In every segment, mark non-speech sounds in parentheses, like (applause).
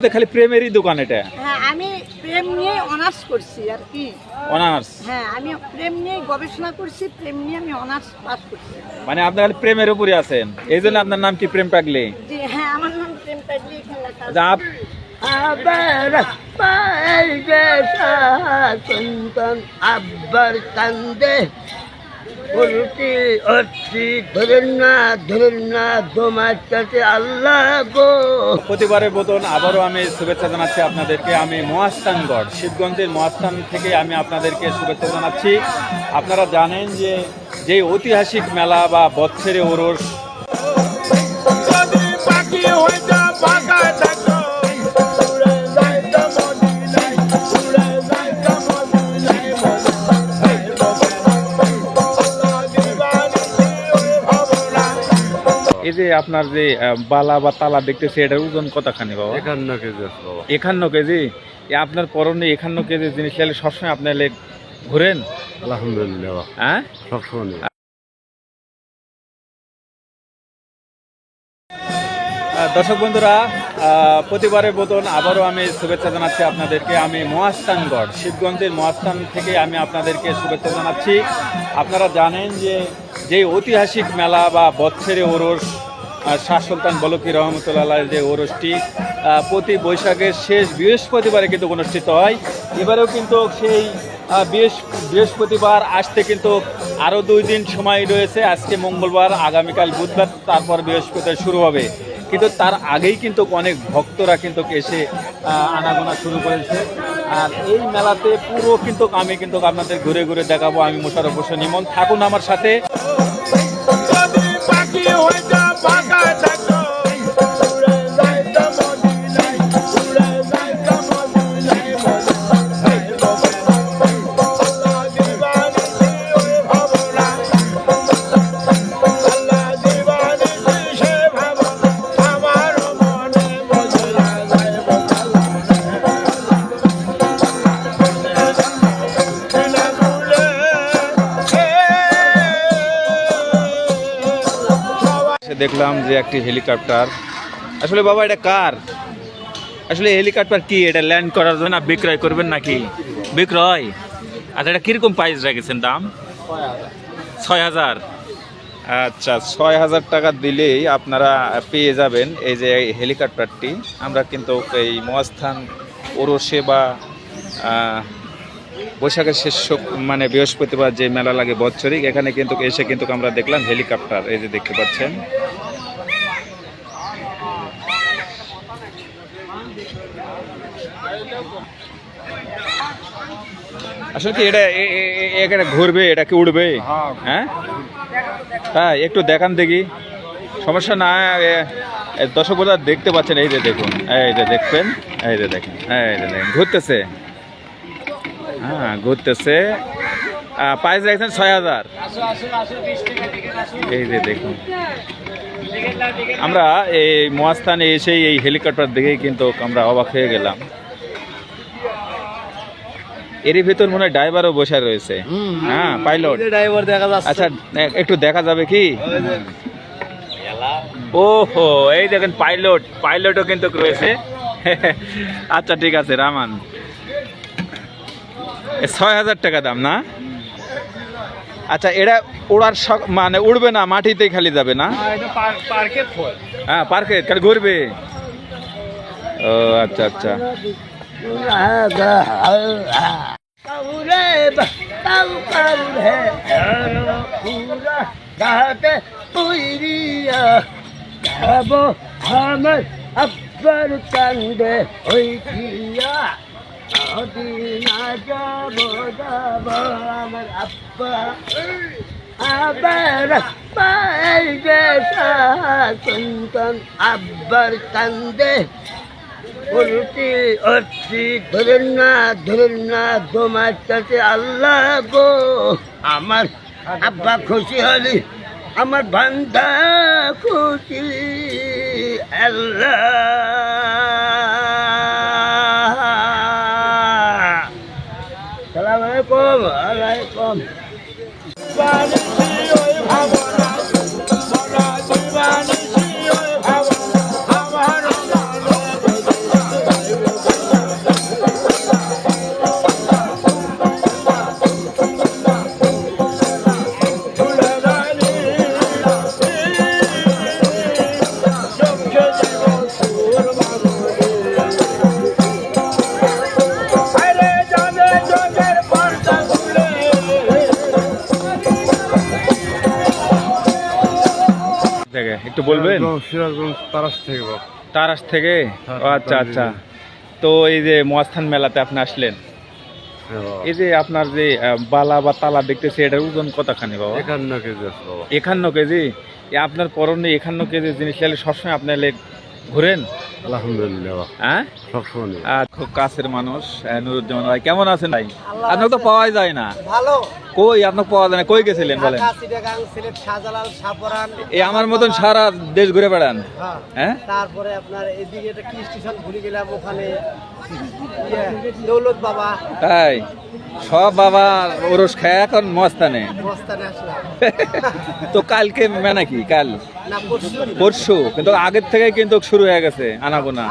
খালি প্রেমেরই দোকান এটা? হ্যাঁ আমি প্রেম নিয়ে অনার্স করছি আর কি। অনার্স হ্যাঁ আমি প্রেম নিয়ে গবেষণা করছি প্রেম নিয়ে আমি অনার্স পাস করছি। মানে আপনি খালি প্রেমের উপরে আছেন। এই জন্য আপনার নাম কি প্রেম পাগলি? জি হ্যাঁ আমার নাম প্রেম পাগলি এখানে লেখা আচ্ছা, আপ- আবার পাইবে সন্তান আব্বার কান্দে। উল্টি অর্থি ধরেন না ধরেন না, তোমার কাছে আল্লাহ গো। প্রতিবারের মতন আবারও আমি শুভেচ্ছা জানাচ্ছি আপনাদেরকে। আমি মহাস্থানগড়, শিবগঞ্জের মহাস্থান থেকে আমি আপনাদেরকে শুভেচ্ছা জানাচ্ছি। আপনারা জানেন যে যে ঐতিহাসিক মেলা বা বৎসরে ওরস আপনার যে বালা বা তালা দেখতেছে এটার ওজন কতখানি বাবা? একান্ন কেজি একান্ন কেজি? আপনার পরনে একান্ন কেজি জিনিস নিলে সবসময় আপনার ঘুরেন? আলহামদুলিল্লাহ হ্যাঁ? সবসময় দর্শক বন্ধুরা প্রতিবারের মতন আবারও আমি শুভেচ্ছা জানাচ্ছি আপনাদেরকে। আমি মহাস্থানগড় শিবগঞ্জের মহাস্থান থেকে আমি আপনাদেরকে শুভেচ্ছা জানাচ্ছি। আপনারা জানেন যে যে ঐতিহাসিক মেলা বা বৎসরে ওরস শাহ সুলতান বলকি রহমতুল্লাহ যে ওরসটি প্রতি বৈশাখের শেষ বৃহস্পতিবারে কিন্তু অনুষ্ঠিত হয়। এবারেও কিন্তু সেই বৃহস্পতিবার আসতে কিন্তু আরও দুই দিন সময় রয়েছে। আজকে মঙ্গলবার, আগামীকাল বুধবার, তারপর বৃহস্পতিবার শুরু হবে। কিন্তু তার আগেই কিন্তু অনেক ভক্তরা কিন্তু এসে আনাগোনা শুরু করেছে। আর এই মেলাতে পুরো কিন্তু আমি কিন্তু আপনাদের ঘুরে ঘুরে দেখাবো। আমি মোশারফ হোসেন ইমন, থাকুন আমার সাথে। যে একটি হেলিকপ্টার। আসলে বাবা, এটা কার? আসলে হেলিকপ্টার কি? এটা ল্যান্ড করার জন্য বিক্রয় করবেন নাকি? বিক্রয়? আচ্ছা এটা কীরকম প্রাইস রেখেছেন দাম? ছয় হাজার। আচ্ছা ছয় হাজার টাকা দিলেই আপনারা পেয়ে যাবেন এই যে হেলিকপ্টারটি। আমরা কিন্তু এই মহাস্থান ওরসে বা বৈশাখের শেষ মানে বৃহস্পতিবার যে মেলা লাগে বৎসরিক, এখানে কিন্তু এসে কিন্তু আমরা দেখলাম হেলিকপ্টার। এই যে দেখতে পাচ্ছেন। আসলে কি এটা এখানে ঘুরবে, এটা কি উড়বে? হ্যাঁ? হ্যাঁ একটু দেখান দেখি। সমস্যা না, এ দেখতে পাচ্ছেন, এই যে দেখুন, এই যে দেখবেন এই যে দেখেন, এই যে দেখেন, ঘুরতেছে। হ্যাঁ ঘুরতেছে। প্রাইস রাখছেন ছয় হাজার। এই যে দেখুন। আমরা এই মহাস্থানে এসেই এই হেলিকপ্টার দেখেই কিন্তু আমরা অবাক হয়ে গেলাম। এরই ভিতর মনে হয় ড্রাইভারও বসে রয়েছে। হ্যাঁ পাইলট ড্রাইভার দেখা যাচ্ছে। আচ্ছা একটু দেখা যাবে কি? ওহো এই দেখেন পাইলট পাইলটও কিন্তু রয়েছে। (laughs) আচ্ছা ঠিক আছে রামান। ছয় হাজার টাকা দাম না? আচ্ছা এরা ওড়ার শখ- মানে উড়বে না মাটিতে খালি যাবে না? হ্যাঁ পার্কে খালি ঘুরবে। ও আচ্ছা আচ্ছা। কাউরে কাউ কাউরে পুরা গাতে তৈরিয়া যাব আমার আব্বার কান্দে ওই দিয়া না যাব যাব আমার আব্বা আবার পাইবে সন্তান আব্বার কান্দে। উল্টি অর্থি ধরেন না ধরেন না, তোমার কাছে আল্লাহ গো। আমার আব্বা খুশি হলি, আমার বান্ধা খুশি, আল্লাহ। সালাম আলাইকুম। আলাইকুম আমার সিরাজগঞ্জ তারাস থেকে তারাস থেকে? হ্যাঁ, আচ্ছা আচ্ছা। তো এই যে মহাস্থান মেলাতে আপনি আসলেন এই যে আপনার যে বালা বা তালা দেখতেছি এটার ওজন কতখানি বাবা? একান্ন কেজি একান্ন কেজি? আপনার পরনে একান্ন কেজি জিনিস সবসময় আপনার ঘুরেন? আলহামদুলিল্লাহ হ্যাঁ? সবসময় খুব কাছের মানুষ আহ, নুরুজ্জামান ভাই কেমন আছেন ভাই? আপনাকে তো পাওয়াই যায় না। ভালো। কই আপনাকে পাওয়া যায় না কই গেছিলেন বলেন? এই আমার মতন সারা দেশ ঘুরে বেড়ান। হ্যাঁ। হ্যাঁ? তারপরে আপনার এদিকে একটা কি স্টেশন ঘুরে গেলাম ওখানে ইয়ে, দৌলত বাবা। তাই? সব বাবা ওরস খায় এখন মস্তানে। তো কালকে মেনা কি কাল? পরশু। কিন্তু আগের থেকে কিন্তু শুরু হয়ে গেছে আনাগোনা।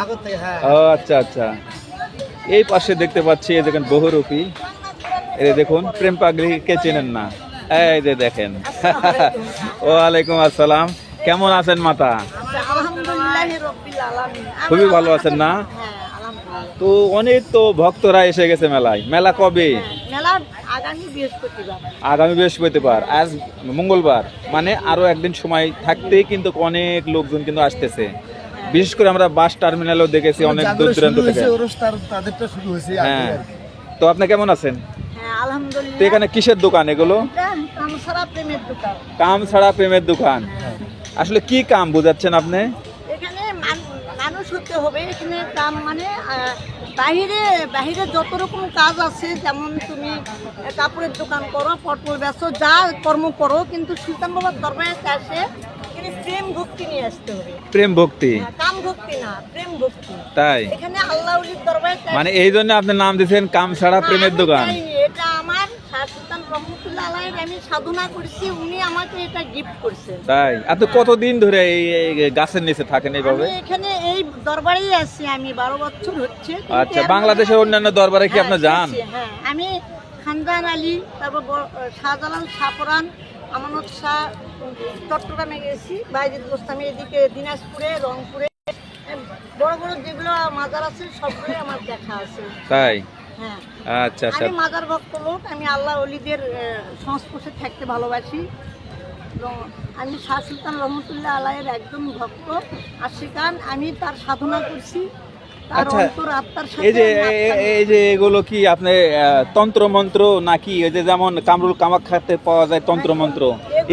হ্যাঁ। ও আচ্ছা আচ্ছা। এই পাশে দেখতে পাচ্ছি এই দেখেন বহুরূপী। এই দেখুন প্রেম পাগলি কে চেনেন না। এই যে দেখেন। ওয়ালাইকুম আসসালাম। কেমন আছেন মাতা? খুবই ভালো আছেন না? হ্যাঁ। তো অনেক তো ভক্তরা এসে গেছে মেলায়। মেলা কবে? মেলা আগামী বৃহস্পতিবার। আগামী বৃহস্পতিবার আজ মঙ্গলবার মানে আরও একদিন সময় থাকতেই কিন্তু অনেক লোকজন কিন্তু আসতেছে। বিশেষ করে আমরা বাস টার্মিনালও দেখেছি অনেক দূর দূরান্ত থেকে। তাদেরটা শুরু হয়েছে হ্যাঁ। তো আপনি কেমন আছেন? হ্যাঁ তো এখানে কিসের দোকান এগুলো? কাম ছাড়া প্রেমের দোকান। আসলে কি কাম বোঝাচ্ছেন আপনি? মান- হতে হবে এখানে কাম মানে বাহিরে বাহিরে যত রকম কাজ আছে যেমন তুমি কাপড়ের দোকান করো পটল বেচো যা কর্ম করো কিন্তু সুলতান বাবার দরবারে আসে প্রেম ভক্তি নিয়ে আসতে হবে। প্রেম ভক্তি? হ্যাঁ, কাম ভক্তি না প্রেম ভক্তি। তাই? এখানে আল্লাহ দরবারে মানে এই জন্য আপনি নাম দিয়েছেন কাম ছাড়া প্রেমের দোকান। সুলতান রহমতুল্লাহ আলাইয়ের আমি সাধনা করছি উনি আমাকে এটা গিফট করছেন তাই? আপনি কতদিন ধরে এই এই গাছের নিচে থাকেন এইভাবে? আমি এখানে এই দরবারেই আছি আমি বারো বছর হচ্ছে। কিন্তু আচ্ছা এর বাংলাদেশের অন্যান্য দরবারে কি হ্যাঁ, আপনি যান? গেছি, হ্যাঁ। আমি খানজান আলী তারপর ব- শাহজালাল শাহপরান আমানত শাহ চট্টগ্রামে গেছি বাইজিদ গোস্তামি এদিকে দিনাজপুরে রংপুরে। বড় বড় যেগুলো মাজার আছে সবগুলোই আমার দেখা আছে। তাই? হ্যাঁ আচ্ছা আচ্ছা। আমি মাজার ভক্ত লোক, আমি আল্লাহ অলিদের সংস্পর্শে থাকতে ভালোবাসি। এবং আমি শাহ সুলতান রহমতুল্লাহ আলাইয়ের একদম ভক্ত আশিকান আমি তার সাধনা করছি। আচ্ছা, এই যে এই যে এগুলো কি আপনি তন্ত্র মন্ত্র নাকি? এই যে যেমন কামরুল কামাখ্যাতে পাওয়া যায় তন্ত্র মন্ত্র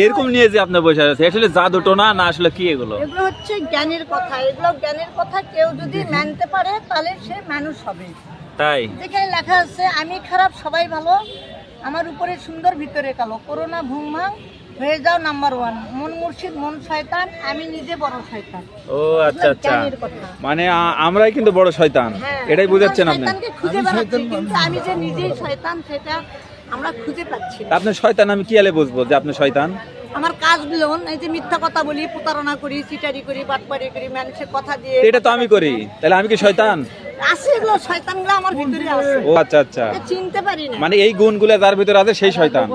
এরকম নিয়ে যে আপনি বসে আছে আসলে জাদু টোনা না আসলে কি এগুলো? এগুলো হচ্ছে জ্ঞানের কথা। এগুলো জ্ঞানের কথা কেউ যদি মানতে পারে তাহলে সে মানুষ হবে। তাই? যেখানে লেখা আছে আমি খারাপ সবাই ভালো। আমার উপরে সুন্দর ভিতরে কালো। করোনা ভুংমা হয়ে যাও নাম্বার ওয়ান মন মুর্শিদ মন শয়তান আমি নিজে বড় শয়তান। ও আচ্ছা আচ্ছা। মানে আমরাই কিন্তু বড় শয়তান। হ্যাঁ, এটাই বুঝাচ্ছেন আপনি? আমি যে নিজেই শয়তান সেটা আমরা খুঁজে পাচ্ছি না। আপনি শয়তান আমি কি আলে বুঝব যে আপনি শয়তান? আমার কাজগুলো এই যে মিথ্যা কথা বলি প্রতারণা করি চিটারি করি বাটপারি করি মানুষের কথা দিয়ে এটা তো আমি করি। তাহলে আমি কি শয়তান? আছে এগুলো শয়তানগুলো আমার ভিতরে আছে ও আচ্ছা আচ্ছা। চিনতে পারি না। মানে এই গুণগুলো যার ভিতরে আছে সেই শয়তান।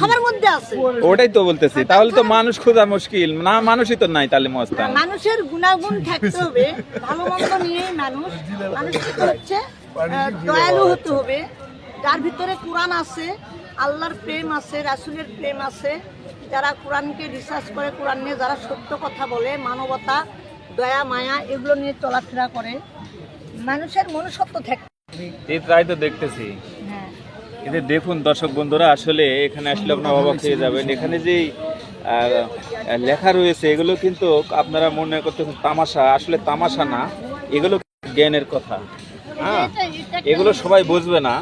সবার মধ্যে আছে। ওটাই তো বলতেছি। তাহলে তো মানুষ খোঁজা মুশকিল। না মানুষই তো নাই তাহলে মস্তান। মানুষের গুণাগুণ থাকতে হবে। ভালো মন্দ নিয়েই মানুষ মানুষকে হচ্ছে? দয়ালু হতে হবে। যার ভিতরে কোরআন আছে আল্লাহর প্রেম আছে রাসুলের প্রেম আছে যারা কোরআনকে রিসার্চ করে কোরআন নিয়ে যারা সত্য কথা বলে মানবতা দয়া মায়া এগুলো নিয়ে চলাফেরা করে মানুষের মনুষ্যত্ব এই তাই তো দেখতেছি। হ্যাঁ। এই দেখুন দর্শক বন্ধুরা আসলে এখানে আসলে আপনার অবাক হয়ে যাবেন। এখানে যে লেখা রয়েছে এগুলো কিন্তু আপনারা মনে করতেছেন তামাশা। আসলে তামাশা না এগুলো জ্ঞানের কথা। হ্যাঁ এগুলো সবাই বুঝবে না।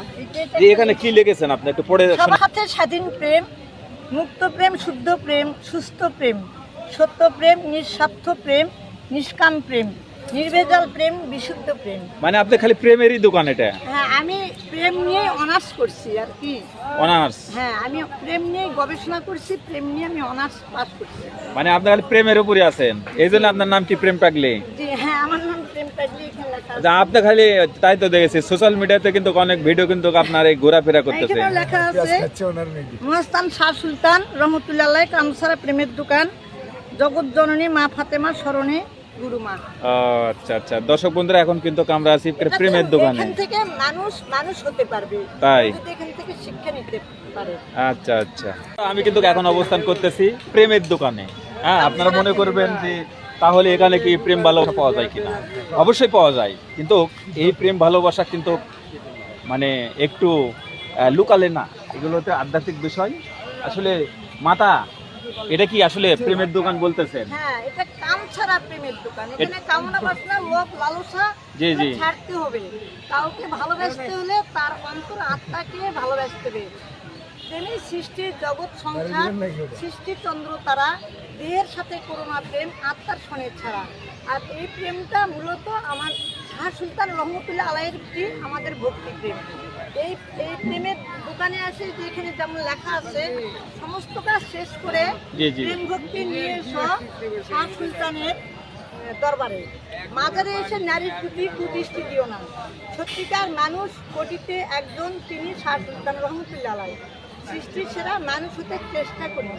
যে এখানে কি লিখেছেন আপনি? একটু পড়ে। সবার স্বাধীন প্রেম মুক্ত প্রেম শুদ্ধ প্রেম সুস্থ প্রেম সত্য প্রেম নিঃস্বার্থ প্রেম নিষ্কাম প্রেম। নির্ভেজাল প্রেম বিশুদ্ধ প্রেম। মানে আপনি খালি প্রেমেরই দোকান এটা? হ্যাঁ আমি প্রেম নিয়ে অনার্স করছি আর কি। অনার্স? হ্যাঁ আমি প্রেম নিয়ে গবেষণা করছি প্রেম নিয়ে আমি অনার্স পাস করছি। মানে আপনি খালি প্রেমের উপরে আছেন। এই জন্য আপনার নাম কি প্রেম পাগলি? জি হ্যাঁ আমার নাম প্রেম পাগলি এখানে। আচ্ছা, আপনি খালি তাই তো দেখেছি সোশ্যাল মিডিয়াতে কিন্তু অনেক ভিডিও কিন্তু আপনার এই ঘোরাফেরা করতেছে এখানেও লেখা আছে মহাস্তান শাহ সুলতান রহমতুল্লাহ কামসারা প্রেমের দোকান জগৎ জননী মা ফাতেমা স্মরণে। আচ্ছা আচ্ছা। দর্শক বন্ধুরা এখন কিন্তু আমরা আছি প্রেমের দোকানে। এখান থেকে মানুষ মানুষ হতে পারবে। তাই? এখান থেকে শিক্ষা নিতে পারে। আচ্ছা আচ্ছা। আমি কিন্তু এখন অবস্থান করতেছি প্রেমের দোকানে। হ্যাঁ আপনারা মনে করবেন যে তাহলে এখানে কি প্রেম ভালোবাসা পাওয়া যায় কিনা? অবশ্যই পাওয়া যায়। কিন্তু এই প্রেম ভালোবাসা কিন্তু মানে একটু লুকালে না। এগুলোতে আধ্যাত্মিক বিষয়। আসলে মাতা এটা কি আসলে প্রেমের দোকান বলতেছেন? হ্যাঁ এটা কাম ছাড়া প্রেমের দোকান। এখানে কামনা বাসনা লোভ লালসা জি, জি। ছাড়তে হবে। কাউকে ভালোবাসতে হলে তার অন্তর আত্মাকে ভালোবাসতে হবে। তিনি সৃষ্টির জগৎ সংসার সৃষ্টি চন্দ্র তারা দেহের সাথে করোনা প্রেম আত্মার সনের ছাড়া। আর এই প্রেমটা মূলত আমার শাহ সুলতান রহমতুল্লাহ আলাইয়ের আমাদের ভক্তি প্রেম। এই এই প্রেমের দোকানে আসে যেখানে যেমন লেখা আছে সমস্ত কাজ শেষ করে। প্রেম ভক্তি নিয়ে এসো শাহ সুলতানের দরবারে। মাজারে এসে নারীর প্রতি কুদৃষ্টি দিও না। সত্যিকার মানুষ কোটিতে একজন তিনি শাহ সুলতান রহমতুল্লাহ সৃষ্টির সেরা মানুষ হতে চেষ্টা করি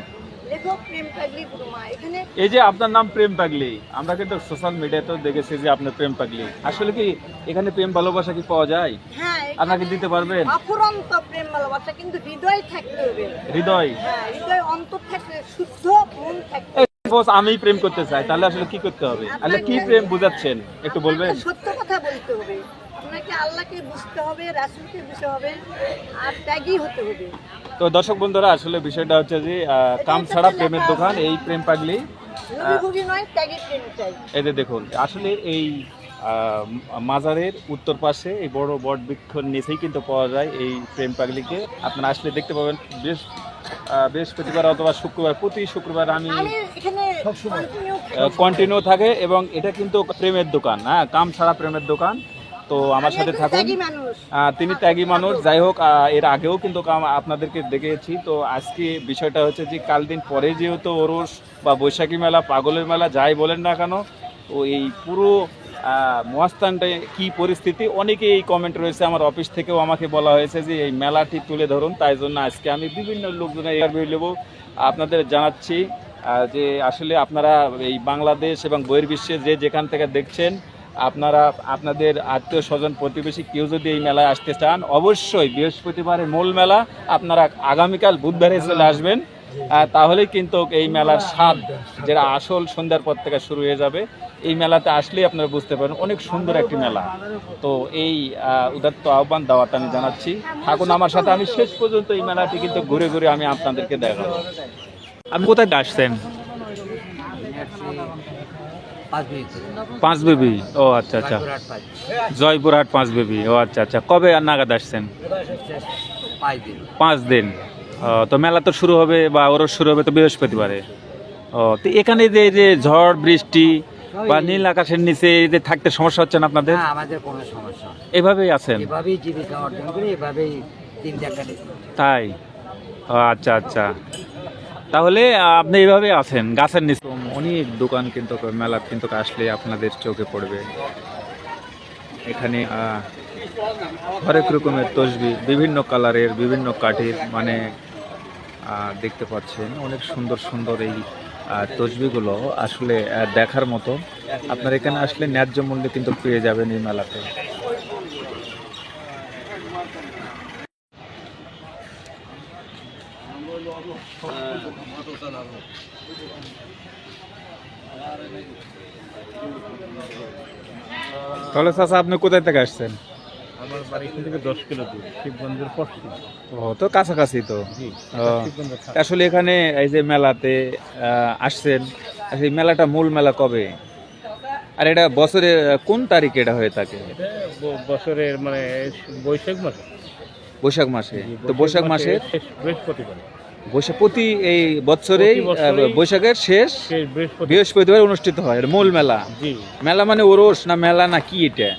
লেখক প্রেম পাগলি গুরুমা এখানে এই যে আপনার নাম প্রেম পাগলি আমরা কিন্তু সোশ্যাল মিডিয়াতেও দেখেছি যে আপনার প্রেম পাগলি। আসলে কি এখানে প্রেম ভালোবাসা কি পাওয়া যায়? হ্যাঁ আপনাকে দিতে পারবেন? অফুরন্ত প্রেম ভালোবাসা কিন্তু হৃদয় থাকতে হবে। হৃদয়? হ্যাঁ হৃদয় অন্তর থাকতে শুদ্ধ মন থাকতে আমি প্রেম করতে চাই তাহলে আসলে কি করতে হবে? তাহলে কি প্রেম বুঝাচ্ছেন? একটু বলবেন? সত্য কথা বলতে হবে। আপনাকে আল্লাহকে বুঝতে হবে রাসুলকে বুঝতে হবে আর ত্যাগী হতে হবে। তো দর্শক বন্ধুরা আসলে বিষয়টা হচ্ছে যে কাম ছাড়া প্রেমের দোকান এই প্রেম পাগলি এই যে দেখুন আসলে এই মাজারের উত্তর পাশে এই বড় বট বৃক্ষর নিচেই কিন্তু পাওয়া যায় এই প্রেম পাগলিকে। আপনারা আসলে দেখতে পাবেন বেশ বৃহস্পতিবার অথবা শুক্রবার প্রতি শুক্রবার আমি আমি এখানে কন্টিনিউ কন্টিনিউ থাকে এবং এটা কিন্তু প্রেমের দোকান হ্যাঁ কাম ছাড়া প্রেমের দোকান। তো আমার সাথে থাকুন। তিনি ত্যাগী মানুষ। যাই হোক এর আগেও কিন্তু আপনাদেরকে দেখেছি। তো আজকে বিষয়টা হচ্ছে যে কাল দিন পরে যেহেতু ওরস বা বৈশাখী মেলা পাগলের মেলা যাই বলেন না কেন তো এই পুরো আহ, মহাস্থানটায় কি পরিস্থিতি? অনেকে এই কমেন্ট রয়েছে। আমার অফিস থেকেও আমাকে বলা হয়েছে যে এই মেলাটি তুলে ধরুন। তাই জন্য আজকে আমি বিভিন্ন লোকজনের ইন্টারভিউ নেব। আপনাদের জানাচ্ছি যে আসলে আপনারা এই বাংলাদেশ এবং বহির্বিশ্বে যে যেখান থেকে দেখছেন আপনারা আপনাদের আত্মীয় স্বজন প্রতিবেশী কেউ যদি এই মেলায় আসতে চান অবশ্যই বৃহস্পতিবারের মূল মেলা আপনারা আগামীকাল বুধবারে চলে আসবেন। আহ, তাহলেই কিন্তু এই মেলার স্বাদ যেটা আসল সন্ধ্যার পর থেকে শুরু হয়ে যাবে এই মেলাতে আসলেই আপনারা বুঝতে পারেন অনেক সুন্দর একটি মেলা। তো এই উদাত্ত আহ্বান দাওয়াত আমি জানাচ্ছি। থাকুন আমার সাথে আমি শেষ পর্যন্ত এই মেলাটি কিন্তু ঘুরে ঘুরে আমি আপনাদেরকে দেখাবো। আপনি কোথায় আসছেন? পাঁচ বেবি। ও আচ্ছা আচ্ছা। জয়পুরহাট পাঁচ বেবি। ও আচ্ছা আচ্ছা। কবে নাগাদ আসছেন? পাঁচ দিন। তো মেলা তো শুরু হবে বা ওর শুরু হবে তো বৃহস্পতিবারে। ও তো এখানে যে যে ঝড় বৃষ্টি বা নীল আকাশের নিচে যে থাকতে সমস্যা হচ্ছে না আপনাদের? আমাদের কোনো সমস্যা। এভাবেই আছেন? এভাবেই জীবিকা অর্জন করি এভাবেই দিন তাই? আচ্ছা আচ্ছা। তাহলে আপনি এইভাবে আছেন, গাছের নিচে। অনেক দোকান কিন্তু মেলা কিন্তু আসলে আপনাদের চোখে পড়বে। এখানে হরেক রকমের তসবি, বিভিন্ন কালারের, বিভিন্ন কাঠের মানে দেখতে পাচ্ছেন। অনেক সুন্দর সুন্দর এই তসবিগুলো আসলে দেখার মতো। আপনার এখানে আসলে ন্যায্য মূল্যে কিন্তু পেয়ে যাবেন এই মেলাতে। তাহলে চাচা আপনি কোথায় থেকে আসছেন? আমার বাড়ি থেকে দশ কিলো দূর শিবগঞ্জের পশ্চিম। ও তো কাছাকাছি তো। আসলে এখানে এই যে মেলাতে আসছেন মেলাটা মূল মেলা কবে? আর এটা বছরে কোন তারিখে এটা হয়ে থাকে? বছরের মানে বৈশাখ মাসে। বৈশাখ মাসে। তো বৈশাখ মাসে বৃহস্পতিবার। প্রতি এই বছরেই বৈশাখের শেষ বৃহস্পতিবার অনুষ্ঠিত হয়। মূল মেলা। মেলা মানে ওরস না মেলা না কি এটা?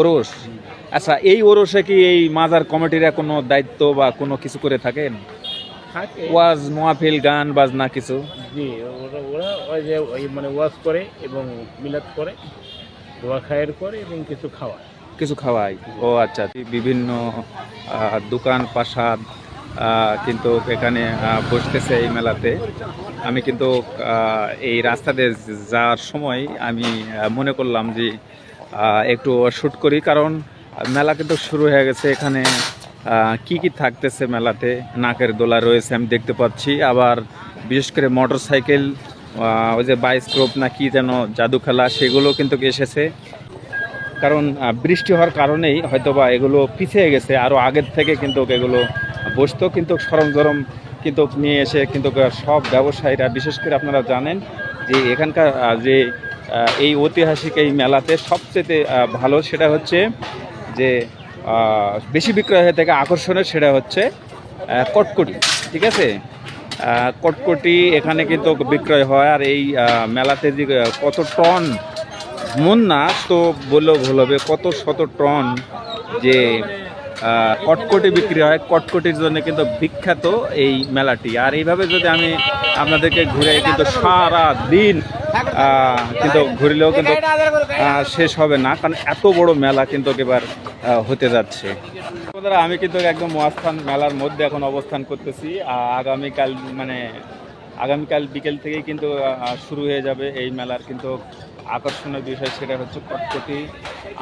ওরস। আচ্ছা এই ওরসে কি এই মাজার কমিটিরা কোনো দায়িত্ব বা কোনো কিছু করে থাকেন? ওয়াজ মোয়াফিল গান বাজনা কিছু? জি ওরা মানে ওয়াজ করে এবং মিলাদ করে দোয়া খায়ের করে এবং কিছু খাওয়া কিছু খাওয়াই ও আচ্ছা বিভিন্ন দোকান প্রাসাদ কিন্তু এখানে বসতেছে এই মেলাতে। আমি কিন্তু এই রাস্তাতে যাওয়ার সময় আমি মনে করলাম যে একটু শ্যুট করি, কারণ মেলা কিন্তু শুরু হয়ে গেছে এখানে কি কি থাকতেছে মেলাতে? নাকের দোলা রয়েছে, আমি দেখতে পাচ্ছি। আবার বিশেষ করে মোটর সাইকেল ওই যে বাইস্কোপ না কি যেন জাদু খেলা, সেগুলো কিন্তু এসেছে। কারণ বৃষ্টি হওয়ার কারণেই হয়তোবা এগুলো পিছিয়ে গেছে। আরও আগের থেকে কিন্তু এগুলো বসতো, কিন্তু সরঞ্জাম কিন্তু নিয়ে এসে কিন্তু সব ব্যবসায়ীরা, বিশেষ করে আপনারা জানেন যে এখানকার যে এই ঐতিহাসিক এই মেলাতে সবচেয়ে ভালো সেটা হচ্ছে যে বেশি বিক্রয় হয়ে থাকে আকর্ষণের সেটা হচ্ছে কটকটি, ঠিক আছে? কটকটি এখানে কিন্তু বিক্রয় হয় আর এই মেলাতে যে কত টন মন না তো বললেও ভুল হবে, কত শত টন যে কটকটি বিক্রি হয়। কটকটির জন্য কিন্তু বিখ্যাত এই মেলাটি। আর এইভাবে যদি আমি আপনাদেরকে ঘুরে কিন্তু সারা দিন কিন্তু ঘুরলেও কিন্তু শেষ হবে না, কারণ এত বড় মেলা কিন্তু এবার হতে যাচ্ছে। আমি কিন্তু একদম মহাস্থান মেলার মধ্যে এখন অবস্থান করতেছি। আগামীকাল মানে আগামীকাল বিকেল থেকেই কিন্তু শুরু হয়ে যাবে এই মেলার কিন্তু আকর্ষণীয় বিষয় সেটা হচ্ছে কটকটি।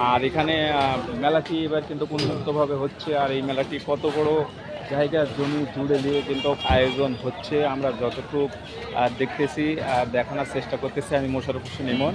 আর এখানে মেলাটি এবার কিন্তু উন্নতভাবে হচ্ছে। আর এই মেলাটি কত বড় জায়গা, জমি জুড়ে দিয়ে কিন্তু আয়োজন হচ্ছে। আমরা যতটুকু দেখতেছি আর দেখানোর চেষ্টা করতেছি। আমি মোশারফ হোসেন ইমন।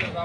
না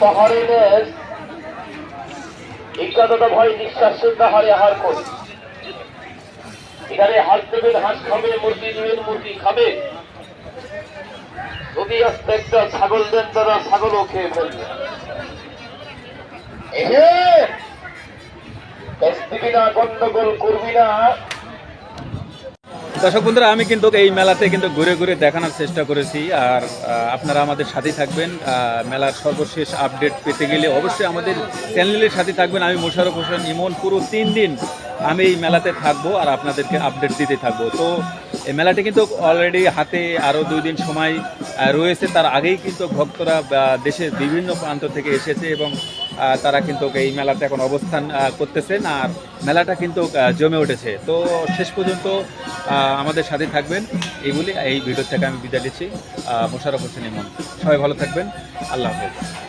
পাহাড়ের ইজ্ঞাততা ভয় নিঃশ্বাস শুদ্ধ হারে করি। এখানে হাঁস দেবেন, হাঁস খাবে, মুরগি দেবেন মুরগি খাবে। যদি আস্তে একটা ছাগল দেন, তারা ছাগলও খেয়ে ফেলবে। না, গন্ডগোল করবি না। দর্শক বন্ধুরা, আমি কিন্তু এই মেলাতে কিন্তু ঘুরে ঘুরে দেখানোর চেষ্টা করেছি আর আপনারা আমাদের সাথে থাকবেন। মেলার সর্বশেষ আপডেট পেতে গেলে অবশ্যই আমাদের চ্যানেলের সাথে থাকবেন। আমি মোশারফ হোসেন ইমন, পুরো তিন দিন আমি এই মেলাতে থাকব আর আপনাদেরকে আপডেট দিতে থাকব। তো, এই মেলাটি কিন্তু অলরেডি হাতে আরও দুই দিন সময় রয়েছে। তার আগেই কিন্তু ভক্তরা দেশের বিভিন্ন প্রান্ত থেকে এসেছে এবং তারা কিন্তু এই মেলাতে এখন অবস্থান করতেছেন আর মেলাটা কিন্তু জমে উঠেছে। তো শেষ পর্যন্ত আমাদের সাথে থাকবেন। এইগুলি এই ভিডিও থেকে আমি বিদায় দিচ্ছি মোশারফ হোসেন ইমন সবাই ভালো থাকবেন। আল্লাহ হাফেজ।